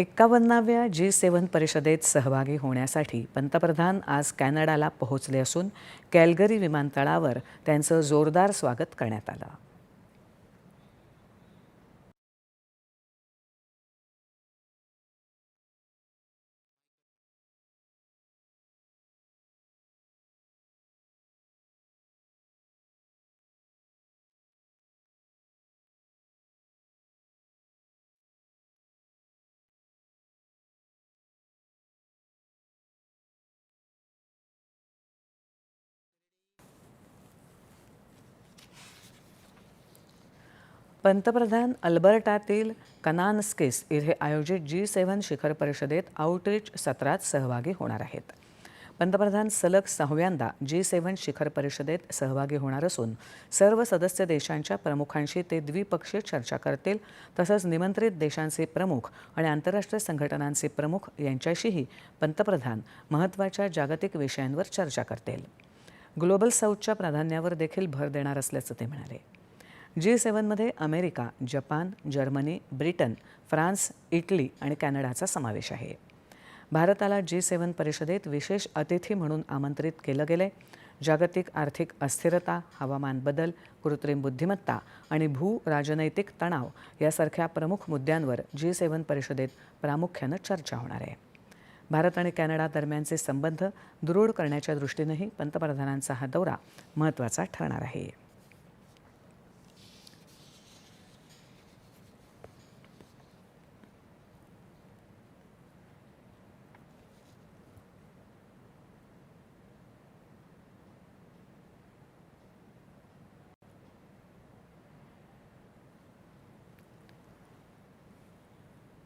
एक्कावन्नाव्या जी सेवन परिषदेत सहभागी होण्यासाठी पंतप्रधान आज कॅनडाला पोहोचले असून कॅल्गरी विमानतळावर त्यांचं जोरदार स्वागत करण्यात आलं. पंतप्रधान अल्बर्टातील कनानस्किस इथे आयोजित जी सेव्हन शिखर परिषदेत आउटरीच सत्रात सहभागी होणार आहेत. पंतप्रधान सलग सहाव्यांदा जी सेव्हन शिखर परिषदेत सहभागी होणार असून सर्व सदस्य देशांच्या प्रमुखांशी ते द्विपक्षीय चर्चा करतील तसंच निमंत्रित देशांचे प्रमुख आणि आंतरराष्ट्रीय संघटनांचे प्रमुख यांच्याशीही पंतप्रधान महत्त्वाच्या जागतिक विषयांवर चर्चा करतील. ग्लोबल साऊथच्या प्राधान्यावर देखील भर देणार असल्याचं ते म्हणाले. G सेवनमध्ये America Japan Germany Britain France Italy आणि कॅनडाचा समावेश आहे. भारताला जी सेवन परिषदेत विशेष अतिथी म्हणून आमंत्रित केलं गेलं जागतिक आर्थिक अस्थिरता हवामान बदल कृत्रिम बुद्धिमत्ता आणि भू राजनैतिक तणाव यासारख्या प्रमुख मुद्द्यांवर जी सेवन परिषदेत प्रामुख्यानं चर्चा होणार आहे. भारत आणि कॅनडा दरम्यानचे संबंध दृढ करण्याच्या दृष्टीनंही पंतप्रधानांचा हा दौरा महत्त्वाचा ठरणार आहे.